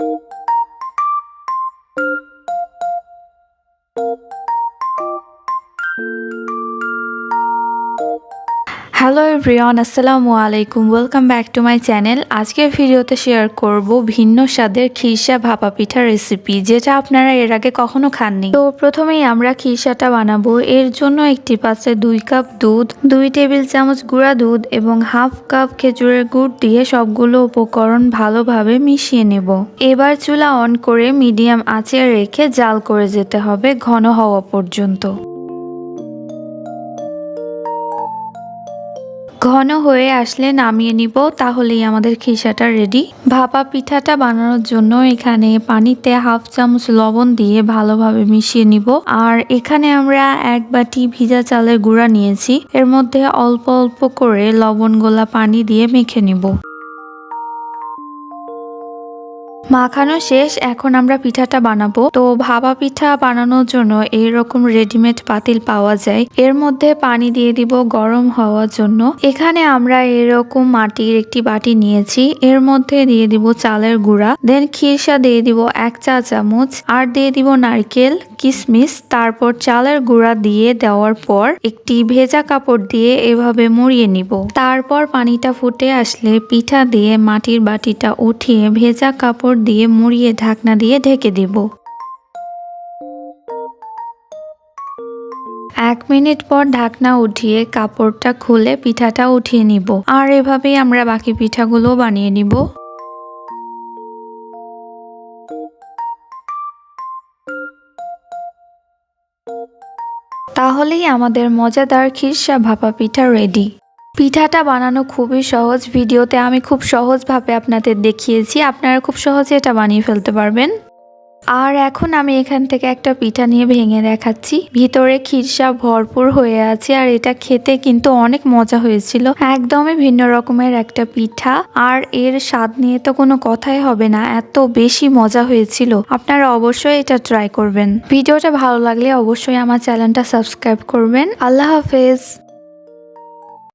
you. Hello everyone আসসালামু আলাইকুম welcome back to my channel আজকের ভিডিওতে শেয়ার করব ভিন্ন স্বাদের খিরসা ভাপা পিঠা রেসিপি যেটা আপনারা এর আগে কখনো খাননি। তো প্রথমেই আমরা খিরসাটা বানাবো। এর জন্য একটি পাত্রে দুই কাপ দুধ, দুই টেবিল চামচ গুঁড়া দুধ এবং হাফ কাপ খেজুরের গুড় দিয়ে সবগুলো উপকরণ ভালোভাবে মিশিয়ে নেব। এবার চুলা অন করে মিডিয়াম আঁচে রেখে জাল করে যেতে হবে ঘন হওয়া পর্যন্ত। ঘন হয়ে আসলে নামিয়ে নিব, তাহলেই আমাদের খিসাটা রেডি ভাপা পিঠাটা বানানোর জন্য এখানে পানিতে হাফ চামচ লবণ দিয়ে ভালোভাবে মিশিয়ে নিব। আর এখানে আমরা এক বাটি ভিজা চালের গুঁড়া নিয়েছি। এর মধ্যে অল্প অল্প করে লবণ গোলা পানি দিয়ে মেখে নিব। মাখানো শেষ, এখন আমরা পিঠাটা বানাবো। তো ভাপা পিঠা বানানোর জন্য এইরকম রেডিমেড পাতিল পাওয়া যায়। এর মধ্যে পানি দিয়ে দিব গরম হওয়ার জন্য। এখানে আমরা এরকম মাটির একটি বাটি নিয়েছি। এর মধ্যে দিয়ে দিব চালের গুঁড়া। দেন খিরসা দিয়ে দিব এক চা চামচ। আর দিয়ে দিব নারকেল কিশমিশ তারপর চালের গুঁড়া দিয়ে দেওয়ার পর একটি ভেজা কাপড় দিয়ে এভাবে মুড়িয়ে নিব। তারপর পানিটা ফুটে আসলে পিঠা দিয়ে মাটির বাটিটা উঠিয়ে ভেজা কাপড় দিয়ে মুড়িয়ে ঢাকনা দিয়ে ঢেকে দিব। এক মিনিট পর ঢাকনা উঠিয়ে কাপড়টা খুলে পিঠাটা উঠিয়ে নিব। আর এভাবেই আমরা বাকি পিঠাগুলো বানিয়ে নিব। তাহলেই আমাদের মজাদার খিরসা ভাপা পিঠা রেডি পিঠাটা বানানো খুবই সহজ ভিডিওতে আমি খুব সহজভাবে আপনাদের দেখিয়েছি। আপনারা খুব সহজে এটা বানিয়ে ফেলতে পারবেন। আর এখন আমি এখান থেকে একটা পিঠা নিয়ে ভেঙে দেখাচ্ছি। ভিতরে খিরসা ভরপুর হয়ে আছে আর এটা খেতে কিন্তু অনেক মজা হয়েছিল। একদমই ভিন্ন রকমের একটা পিঠা। আর এর স্বাদ নিয়ে তো কোনো কথাই হবে না। এত বেশি মজা হয়েছিল। আপনারা অবশ্যই এটা ট্রাই করবেন। ভিডিওটা ভালো লাগলে অবশ্যই আমার চ্যানেলটা সাবস্ক্রাইব করবেন। আল্লাহ হাফেজ।